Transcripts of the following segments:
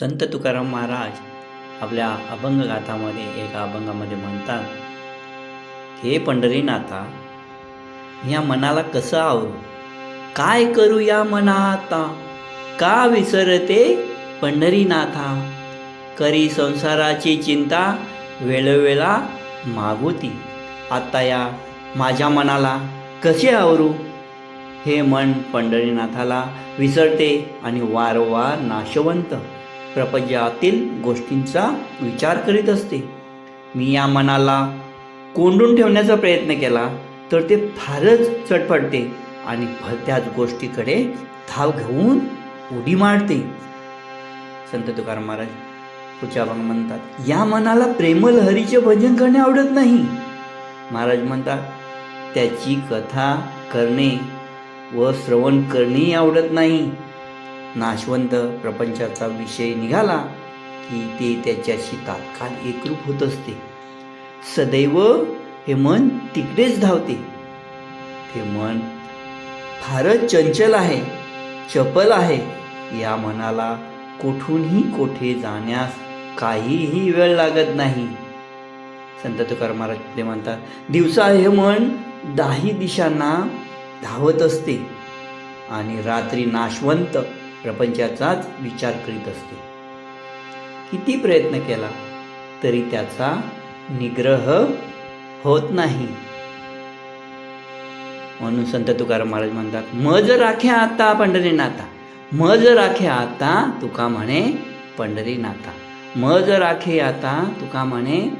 संत तुकाराम महाराज आपल्या अभंग गाथामध्ये एका अभंगामध्ये म्हणतात हे पंढरीनाथा या मनाला कसं आवरू? काय करू या मना आता का विसरते पंढरीनाथा? करी संसाराची चिंता वेळोवेळा मागुती. आता या माझ्या मनाला कसे आवरू? हे मन पंढरीनाथाला विसरते आणि वारंवार नाशवंत. प्रपंचातील गोष्टींचा विचार करीत असते. मी या मनाला कोंडून ठेवण्याचा प्रयत्न केला तर ते फारच चटपटते आणि त्याच गोष्टीकडे धाव घेऊन उडी मारते. संत तुकाराम महाराज पुढच्या भाग म्हणतात या मनाला प्रेमल हरीचे भजन करणे आवडत नाही. महाराज म्हणतात त्याची कथा करणे व श्रवण करणेही आवडत नाही. नाशवंत प्रपंचाचा विषय निघाला की ते त्याच्याशी तात्काळ एकरूप होत असते. सदैव हे मन तिकडेच धावते. हे मन फारच चंचल आहे चपल आहे. या मनाला कुठूनही कोठे जाण्यास काहीही वेळ लागत नाही. संत तुकार महाराज ते म्हणतात दिवसा हे मन दाही दिशांना धावत असते आणि रात्री नाशवंत प्रपंचाचाच विचार करीत असते. किती प्रयत्न केला तरी त्याचा निग्रह होत नाही. म्हणून संत तुकाराम महाराज म्हणतात मज राख्या आता पंढरीनाथा मज राखे आता तुका म्हणे पंढरी पंढरीनाथा मज राखे आता तुका म्हणे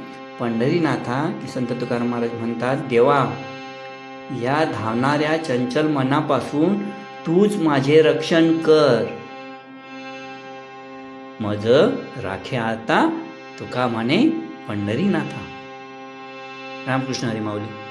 पंढरीनाथा की संत तुकाराम महाराज म्हणतात देवा या धावणाऱ्या चंचल मनापासून तूच माझे रक्षण कर. मज राखे आता तुका म्हणे पंढरीनाथा. रामकृष्ण हरी माऊली.